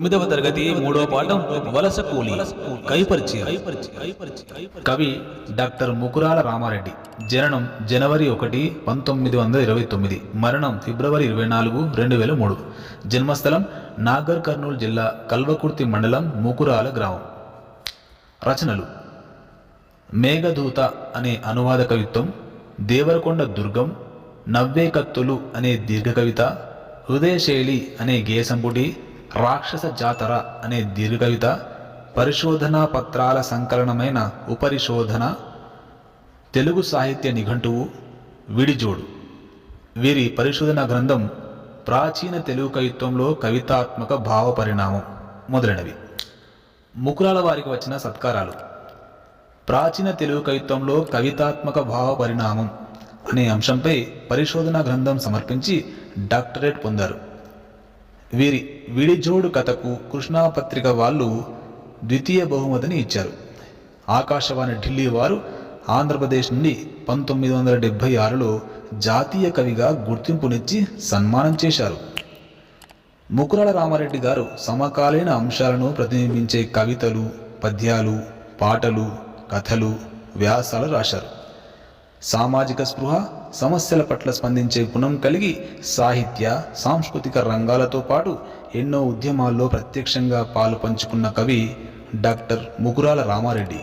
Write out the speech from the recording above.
తొమ్మిదవ తరగతి మూడవ పాఠం వలస కూలి. కైపరిచయం. కవి డాక్టర్ ముకురాల రామారెడ్డి. జననం జనవరి ఒకటి పంతొమ్మిది వందల ఇరవై తొమ్మిది. మరణం ఫిబ్రవరి ఇరవై నాలుగు రెండు వేల మూడు. జన్మస్థలం నాగర్ కర్నూలు జిల్లా కల్వకుర్తి మండలం ముకురాల గ్రామం. రచనలు. మేఘదూత అనే అనువాద కవిత్వం దేవరకొండ దుర్గం నవ్వే కత్తులు అనే దీర్ఘ కవిత హృదయశైలి అనే గేయసంపుటి రాక్షస జాతర అనే దీర్ఘ పరిశోధనా పత్రాల సంకలనమైన ఉపరిశోధన తెలుగు సాహిత్య నిఘంటువు విడిజోడు. వీరి పరిశోధన గ్రంథం ప్రాచీన తెలుగు కవిత్వంలో కవితాత్మక భావ పరిణామం మొదలైనవి. ముకులాల వారికి వచ్చిన సత్కారాలు. ప్రాచీన తెలుగు కవిత్వంలో కవితాత్మక భావ పరిణామం అనే అంశంపై పరిశోధన గ్రంథం సమర్పించి డాక్టరేట్ పొందారు. వీరి విడిజోడు కథకు కృష్ణాపత్రిక వాళ్ళు ద్వితీయ బహుమతిని ఇచ్చారు. ఆకాశవాణి ఢిల్లీ వారు ఆంధ్రప్రదేశ్ నుండి పంతొమ్మిది వందల డెబ్భై ఆరులో జాతీయ కవిగా గుర్తింపునిచ్చి సన్మానం చేశారు. ముకురాల రామారెడ్డి గారు సమకాలీన అంశాలను ప్రతిబింబించే కవితలు పద్యాలు పాటలు కథలు వ్యాసాలు రాశారు. సామాజిక స్పృహ సమస్యల పట్ల స్పందించే గుణం కలిగి సాహిత్య సాంస్కృతిక రంగాలతో పాటు ఎన్నో ఉద్యమాల్లో ప్రత్యక్షంగా పాలు పంచుకున్న కవి డాక్టర్ ముకురాల రామారెడ్డి.